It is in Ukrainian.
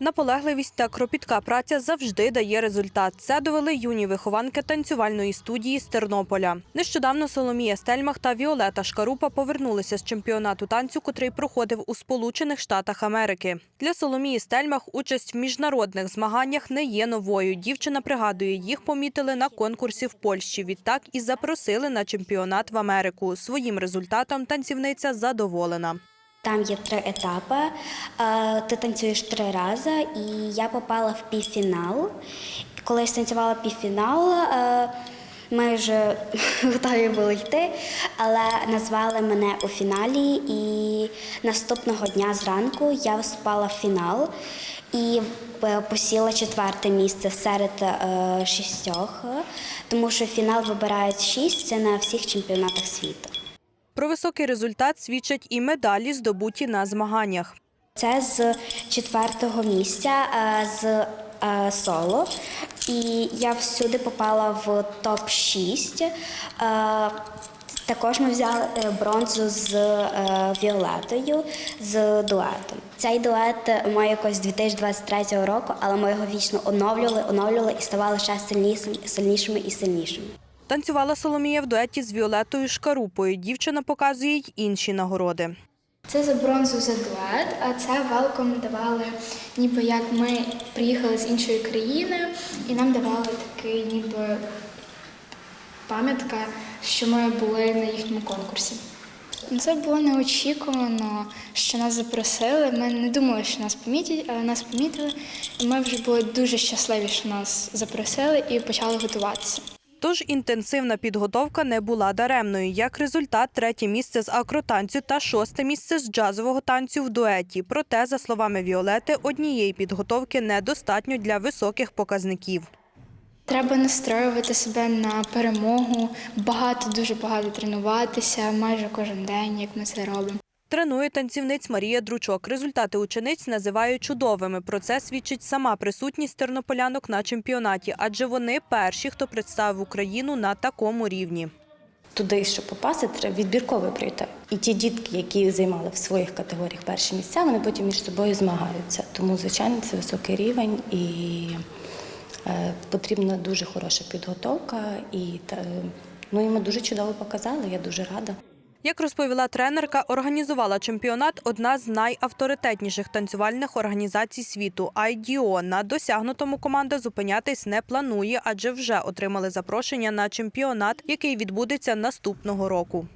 Наполегливість та кропітка праця завжди дає результат. Це довели юні вихованки танцювальної студії з Тернополя. Нещодавно Соломія Стельмах та Віолета Шкарупа повернулися з чемпіонату танцю, котрий проходив у Сполучених Штатах Америки. Для Соломії Стельмах участь в міжнародних змаганнях не є новою. Дівчина пригадує, їх помітили на конкурсі в Польщі. Відтак і запросили на чемпіонат в Америку. Своїм результатом танцівниця задоволена. Там є три етапи. Е, Ти танцюєш три рази, і я попала в півфінал. Коли я станцювала півфінал, е, ми вже готові були йти, але назвали мене у фіналі. І наступного дня зранку я виступала в фінал і е, посіла четверте місце серед шістьох, тому що фінал вибирають шість це на всіх чемпіонатах світу. Про високий результат свідчать і медалі, здобуті на змаганнях. Це з четвертого місця е, з е, соло. І я всюди попала в топ 6 Також ми взяли е, бронзу з е, Віолетою з дуетом. Цей дует має якось з 2023 року, але ми його вічно оновлювали, оновлювали і ставали ще сильнішими, сильнішими і сильнішими. Танцювала Соломія в дуеті з Віолетою Шкарупою. Дівчина показує й інші нагороди. Це за бронзу за дует, а це велком давали, ніби як ми приїхали з іншої країни, і нам давали такий ніби пам'ятка, що ми були на їхньому конкурсі. Це було неочікувано, що нас запросили. Ми не думали, що нас помітять, але нас помітили. І ми вже були дуже щасливі, що нас запросили і почали готуватися. Тож інтенсивна підготовка не була даремною. Як результат, третє місце з акротанцю та шосте місце з джазового танцю в дуеті. Проте, за словами Віолети, однієї підготовки недостатньо для високих показників. Треба настроювати себе на перемогу, багато, дуже багато тренуватися, майже кожен день, як ми це робимо. Тренує танцівниць Марія Дручок. Результати учениць називають чудовими. Про це свідчить сама присутність тернополянок на чемпіонаті, адже вони перші, хто представив Україну на такому рівні. Туди, щоб попасти, треба відбірковий прийти. І ті дітки, які займали в своїх категоріях перші місця, вони потім між собою змагаються. Тому, звичайно, це високий рівень і е, потрібна дуже хороша підготовка. І, та, ну, і ми дуже чудово показали, я дуже рада. Як розповіла тренерка, організувала чемпіонат одна з найавторитетніших танцювальних організацій світу IDO. На досягнутому команда зупинятись не планує, адже вже отримали запрошення на чемпіонат, який відбудеться наступного року.